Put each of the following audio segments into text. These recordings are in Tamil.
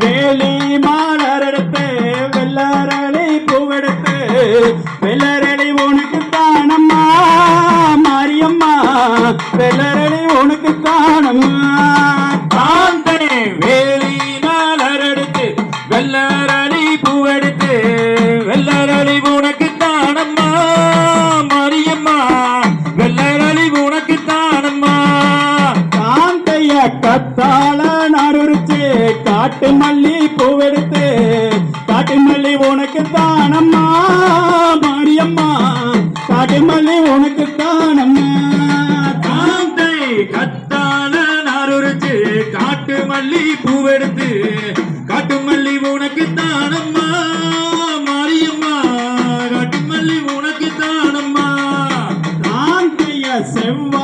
வேலி மாலரெடுத்து வெள்ளரளி பூவெடுத்து வெள்ளரளி உனக்கு தானம்மா மாரியம்மா வெள்ளரளி உனக்கு தானம்மா தாந்தனே வேலி மாலரெடுத்து வெள்ளரளி பூவெடுத்து வெள்ளரளி உனக்கு தானம்மா மாரியம்மா வெள்ளரளி உனக்கு தானம்மா தாந்தைய கத்தாள காட்டு மல்லி பூவெடுத்து காட்டு மல்லி உனக்கு தானம்மா மாரியம்மா. காட்டு மல்லி உனக்கு தானம்மா காந்தை கத்தால நாருரிச்சு காட்டு மல்லி பூவெடுத்து காட்டு மல்லி உனக்கு தானம்மா மரியம்மா. காட்டு மல்லி உனக்கு தானம்மா காந்தைய செவ்வாழ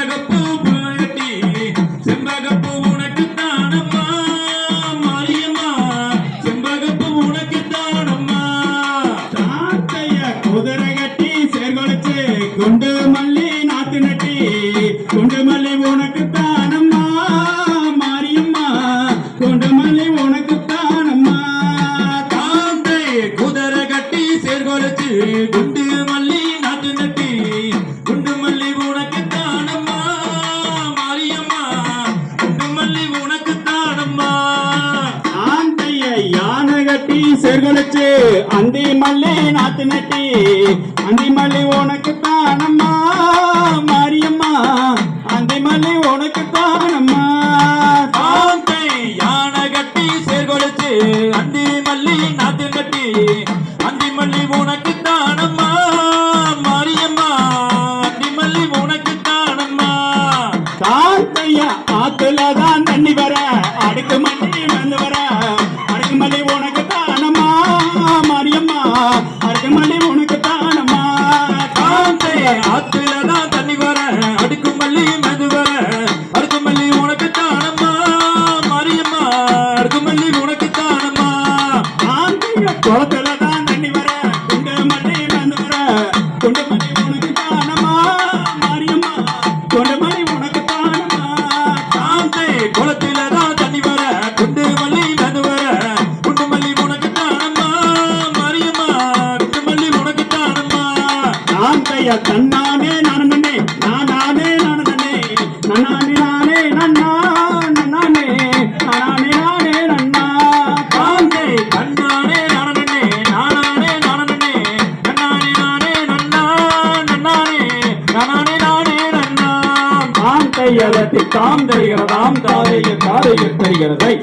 செம்பகப்பூ கட்டி செம்பகப்பூ உனக்கு தானம்மா மாரியம்மா செம்பகப்பூ உனக்கு தானம்மா தாத்தைய குதிரை கட்டி சேர்கொழிச்சு குண்டு கட்டி சேர்கொழிச்சு அந்தி மல்லி நாத்து நட்டி. அந்தி மல்லி உனக்கு தானம்மா மாரியம்மா. அந்தி மல்லி உனக்கு தானம்மா காந்தை யானை கட்டி சேர்கொலைச்சு அந்தி மல்லி நாத்து கட்டி அந்தி மல்லி உனக்கு தானம்மா மாரியம்மா. அந்தி மல்லி உனக்கு தானம்மா கார்த்தையா ஆத்துல தான் தண்ணி வர அடுக்குமா ஆத்துல தான் தண்ணி வர. அடுக்கு மல்லி கார்த்தையா தன்னானே நான் நன்னே நானே நான் நன்னே நன்னானே நானே நன்னா. நன்னானே நானே நானே நன்னா பாந்தே கண்ணானே நானே நானானே நானே நன்னானே நானே நன்னா நன்னானே நானானே நானே நன்னா. தாம் கையகத்தி தாம் தருகிறதாம் தாரைய தாரைய தருகிறதை.